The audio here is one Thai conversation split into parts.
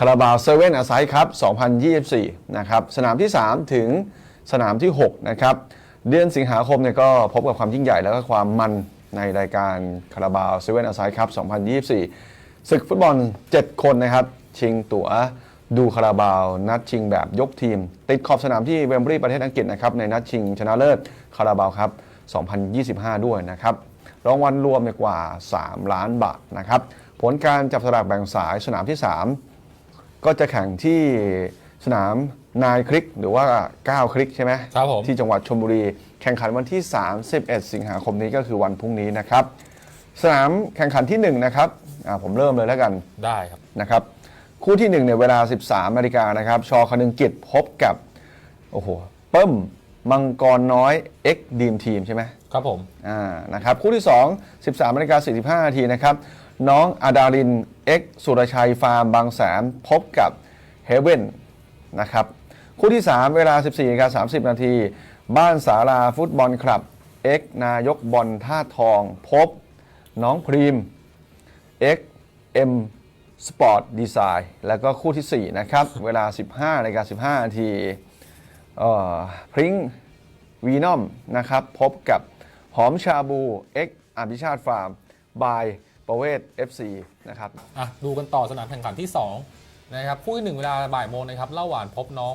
คาราบาวเซเว่นอาไซครับ 2024 นะครับ สนามที่ 3 ถึงสนามที่ 6 นะครับ เดือนสิงหาคมเนี่ยก็พบกับความยิ่งใหญ่แล้วก็ความมันในรายการคาราบาวเซเว่นอาไซครับ 2024 ศึกฟุตบอล 7 คนนะครับ ชิงตั๋วดูคาราบาว นัดชิงแบบยกทีม ติดขอบสนามที่เวมบรีย์ประเทศอังกฤษนะครับ ในนัดชิงชนะเลิศคาราบาวครับ 2025 ด้วยนะครับ รางวัลรวมกว่า 3 ล้านบาทนะครับ ผลการจับสลากแบ่งสายสนามที่ 3 ก็จะแข่งที่สนามนายคลิกหรือว่า 9 คลิกใช่ไหมครับผม ที่จังหวัดชลบุรี แข่งขันวันที่ 31 สิงหาคมนี้ก็คือวันพรุ่งนี้นะครับ สนามแข่งขันที่1นะครับอ่าผมเริ่มเลยแล้วกันได้ครับ นะครับ คู่ที่1เนี่ยเวลา 13นาฬิกานะครับชอคนึงกิจพบกับ โอ้โหเปิ้มมังกรน้อย X ดีมทีมใช่ไหม ครับผม อ่า นะครับ คู่ที่ 2 13นาฬิกา45นาทีนะครับ น้องอาดาริน เอ็กสุรชัยฟาร์มบางแสนพบกับเฮเว่นนะครับคู่ที่ 3 เวลา 14นาฬิกา30 นาที บ้านสาราฟุตบอลคลับเอ็กนายกบอลท่าทองพบ น้องพรีม X M Sport Design แล้วก็คู่ที่ 4 นะครับ เวลา 15นาฬิกา15 นาทีพริ้งวีนอมนะครับ พบกับหอมชาบู X อภิชาติฟาร์มบาย ประเวศ FC นะครับ อะดูกันต่อสนามแข่งขันที่ 2 นะครับ คู่ที่หนึ่งเวลาบ่ายโมงนะครับเล่าหวานพบน้อง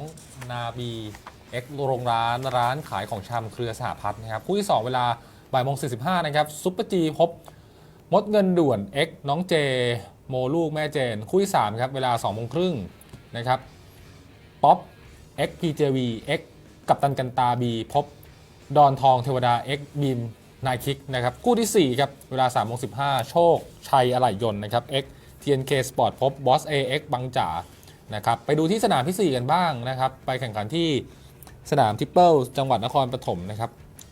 นาบีเอ็กโรงร้านร้านขายของชำเครือสหพัฒน์นะครับ คู่ที่ 2 เวลาบ่ายโมงสี่สิบห้านะครับซุปเปอร์จีพบมดเงินด่วน X น้องเจ โมลูกแม่เจน คู่ที่3ครับเวลา2โมงครึ่งนะครับป๊อป X PJV X กับตันกันตาบีพบ ดอนทองเทวดา X บีม นายคิกนะครับคู่ที่ 4 ครับ เวลา3โมง15โชค ชัยอะไหล่ยนต์นะครับ X TNK Sport พบบอส AX บังจ่านะครับไปดูที่สนามที่ 4 กันบ้างนะครับ ไปแข่งขันที่สนามทิปเปิลจังหวัดนครปฐมนะครับ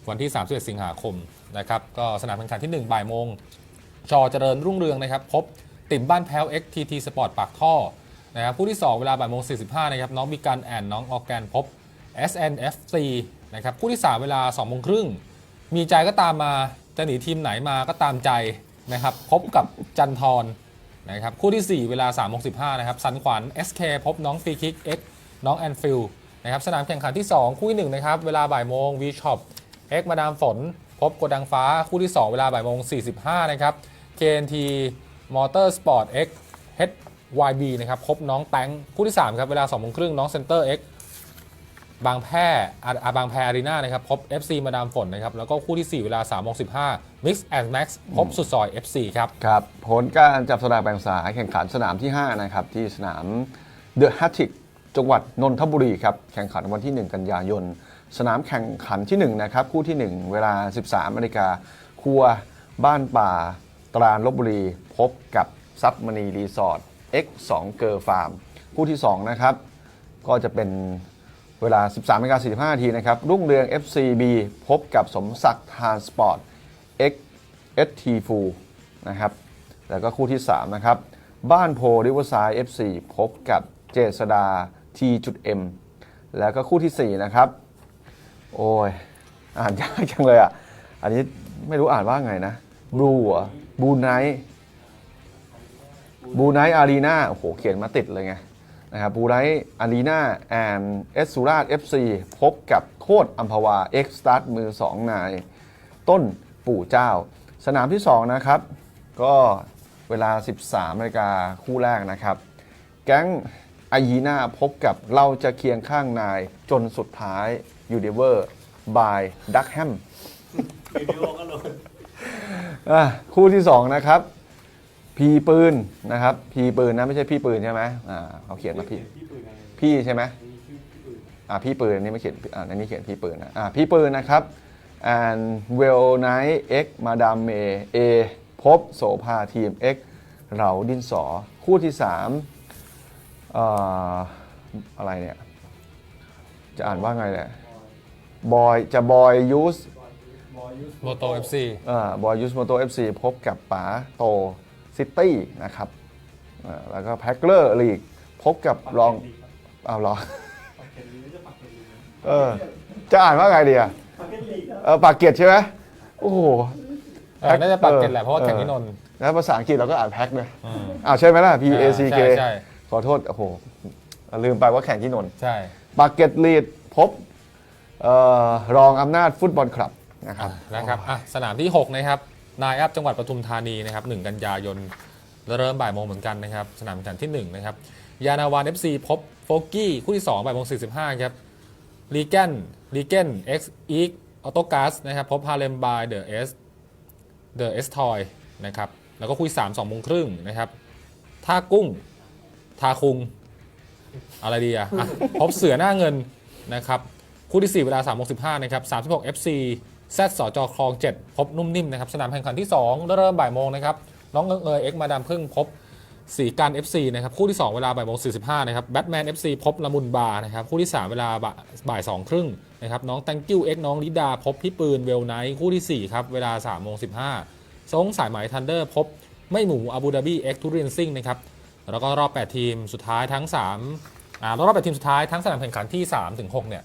วันที่ 31 สิงหาคมนะครับก็สนามแข่งขันที่ 1 บ่ายโมงชอเจริญรุ่งเรืองนะครับพบติ่มบ้านแพ้ว XTT Sport ปากท่อนะครับคู่ที่ 2 เวลาบ่ายโมง45นะครับน้องมีการแอนน้องออแกนพบ SNFC นะครับคู่ที่ 3 เวลา2โมงครึ่ง มีใจก็ตามมาจะหนีทีมไหนมาก็ตามใจนะครับ พบกับจันทรนะครับคู่ทีสี่4 เวลา3โมง15นะครับสันขวัญ SK พบน้องฟรีคิก X น้องแอนฟิลนะครับสนามแข่งขันที่ 2 คู่ที่ 1 นะครับ เวลาบ่ายโมง V Shop X มาดามฝน พบโกดังฟ้าคู่ที่ 2 เวลาบ่ายโมง45นะครับ KNT Motor Sport X HYB นะครับพบน้องแตงคู่ที่ 3 ครับ เวลา2โมงครึ่งน้องเซนเตอร์ X บางแพร่อาอาบางแพรอารีนานะครับพบ FC มาดามฝนนะครับแล้วก็คู่ที่ 4 เวลา3โมง15 Mix and Max พบสุดซอย FC ครับครับผลการจับสลากแบ่งสายแข่งขันสนามที่ 5 นะครับ ที่สนามเดอะฮัตติกจังหวัดนนทบุรีครับ แข่งขันวันที่ 1 กันยายน สนามแข่งขันที่1นะครับคู่ที่ 1 เวลา 13นาฬิกาครัวบ้านป่าตราดลบบุรี พบกับซับมณีรีสอร์ท X2 เกอร์ฟาร์มคู่ที่2นะครับก็จะเป็น เวลา 13นาฬิกา45นาทีนะครับ รุ่งเรือง FCB พบกับสมศักดิ์ทานสปอร์ต X ST f u นะครับ แล้วก็คู่ที่ 3 นะครับ บ้านโพริเวอร์ไซด์ FC พบกับเจษดา T.M แล้วก็คู่ทีสี่4 นะครับ โอ้ย อ่านยากจังเลยอะ อันนี้ไม่รู้อ่านว่าไงนะบลูเหรอบูไนบูไนอารีนาโอ้โห เขียนมาติดเลยไง นะครับบูไนท์อารีนาแอนเอสสุราช FC พบกับโคตรอัมพวาเอ็กซ์ตัดมือ 2 นาย ต้นปู่เจ้า สนามที่ 2 นะครับ ก็เวลา 13นาฬิกาคู่แรกนะครับ แก๊งอายีนาพบกับเราจะเคียงข้างนายจนสุดท้ายยูเดเวอร์บายดักแฮมวิดีโอก็ลงอะคู่ที่ 2 นะครับ พีปืนนะครับพีปืนนะไม่ใช่พี่ปืนใช่ไหมอ่าเขาเขียนมาพี่พี่ปืนไงพี่ใช่ไหมมีชื่อพี่ปืนอ่าพี่ปืนอันนี้ไม่เขียนอ่าอันนี้เขียนพี่ปืนนะอ่าพี่ปืนนะครับ and well night x มาดามเมเอพบโสภาทีม x เราดินสอ คู่ที่3เอ่ออะไรเนี่ย จะอ่านว่าไงเนี่ยบอยจะบอยยูสบอยยุสโมโต FC บอยยูสโมโตเอฟซีพบกับป๋าโต ซิตี้นะครับอ่าแล้วก็แพ็คเลอร์ลีกพบกับรองเอาเหรอปักเก็ตลีกจะปักเก็ตลีกเออจะอ่านว่าไงดีอะปักเก็ตลีกครับเออปากเกร็ดใช่ไหมโอ้โหเออน่าจะปากเกร็ดแหละเพราะว่าแข่งที่นนท์แล้วภาษาอังกฤษเราก็อ่านแพ็คเลยอ้าวใช่ไหมล่ะ P A C K ใช่ใช่ขอโทษโอ้โหลืมไปว่าแข่งที่นนท์ใช่บาเก็ตลีดพบเอ่อรองอำนาจฟุตบอลคลับนะครับนะครับอะสนามที่ 6 นะครับ นายอัพจังหวัดปทุมธานีนะครับ1กันยายนเริ่มบ่ายโมงเหมือนกันนะครับสนามแข่งขันที่1นะครับยานาวาน FC พบโฟกี้คู่ที่2บ่ายโมง45ครับลีแกนลีแกนเอ็กซ์อีกออโตกัสนะครับพบฮาเลมบายเดอะเอสเดอะเอสทอยนะครับแล้วก็คู่ที่3 2โมงครึ่งนะครับท่ากุ้งทาคุงอะไรดีอะอะพบเสือหน้าเงินนะครับคู่ที่ 4 เวลา3ามโมงสินะครับ36 FC แซดสจคลอง 7 พบนุ่มนิ่มนะครับสนามแข่งขันที่ 2 เริ่มบ่ายโมงนะครับน้องเอิงเอยเอ็กมาดามพึ่งพบสีการ FC นะครับคู่ที่ 2 เวลาบ่ายโมง45นะครับแบทแมน FC พบละมุนบาร์นะครับคู่ที่ 3 เวลาบ่ายบ่าย2ครึ่งนะครับน้องแตงกิ้วเอ็กน้องลิดา พบพี่ปืนเวลไนท์คู่ทีสี่4 ครับ เวลา3โมง15ทรงสายไหมทันเดอร์ พบไม่หมูอาบูดาบีเอ็กทุเรียนซิ่งนะครับแล้วก็รอบ 8 ทีมสุดท้ายทั้ง3อ่ารอบ8ทีมสุดท้ายทั้งสนามแข่งขันที่3ถึง6เนี่ย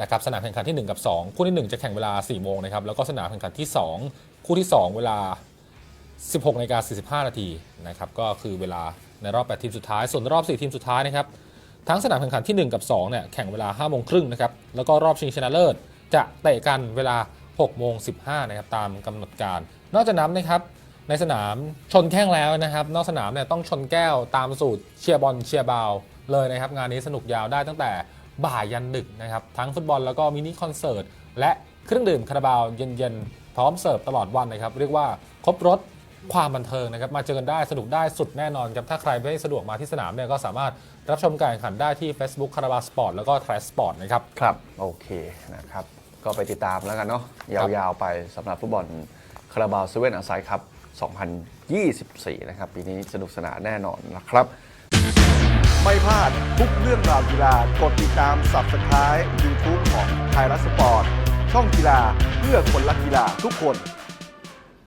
นะครับสนามแข่งขันที่ 1 กับ 2 คู่ที่ 1 จะแข่งเวลา 4 โมงนะครับแล้วก็สนามแข่งขันที่ 2 คู่ที่ 2 เวลา 16นาฬิกา45 นาทีนะครับก็คือเวลาในรอบ 8 ทีมสุดท้าย ส่วนรอบ 4 ทีมสุดท้ายนะครับทั้งสนามแข่งขันที่ 1 กับ2เนี่ยแข่งเวลา5โมงครึ่งนะครับแล้วก็รอบชิงชนะเลิศ จะเตะกันเวลา6โมง15นะครับตามกำหนดการ นอกจากนั้นนะครับในสนามชนแข้งแล้วนะครับ นอกสนามเนี่ยต้องชนแก้วตามสูตรเชียร์บอลเชียร์บาวเลยนะครับงานนี้สนุกยาวได้ตั้งแต่ บ่ายยันดึกนะครับ ทั้งฟุตบอลแล้วก็มินิคอนเสิร์ต และเครื่องดื่มคาราบาวเย็นๆ พร้อมเสิร์ฟตลอดวันนะครับ เรียกว่าครบรถความบันเทิงนะครับ มาเจอกันได้สนุกได้สุดแน่นอนครับ ถ้าใครไม่สะดวกมาที่สนามเนี่ยก็สามารถรับชมการแข่งขันได้ที่ Facebook คาราบาวสปอร์ตแล้วก็ทรสปอร์ตนะครับ ครับ โอเคนะครับ ก็ไปติดตามแล้วกันเนาะยาวๆไปสำหรับฟุตบอลคาราบาวเซเว่นอาไซครับ 2024 นะครับ ปีนี้สนุกสนานแน่นอนนะครับ ไม่พลาดทุกเรื่องราวกีฬากดติดตาม Subscribe YouTube ของไทยรัฐสปอร์ตช่องกีฬาเพื่อคนรักกีฬาทุกคน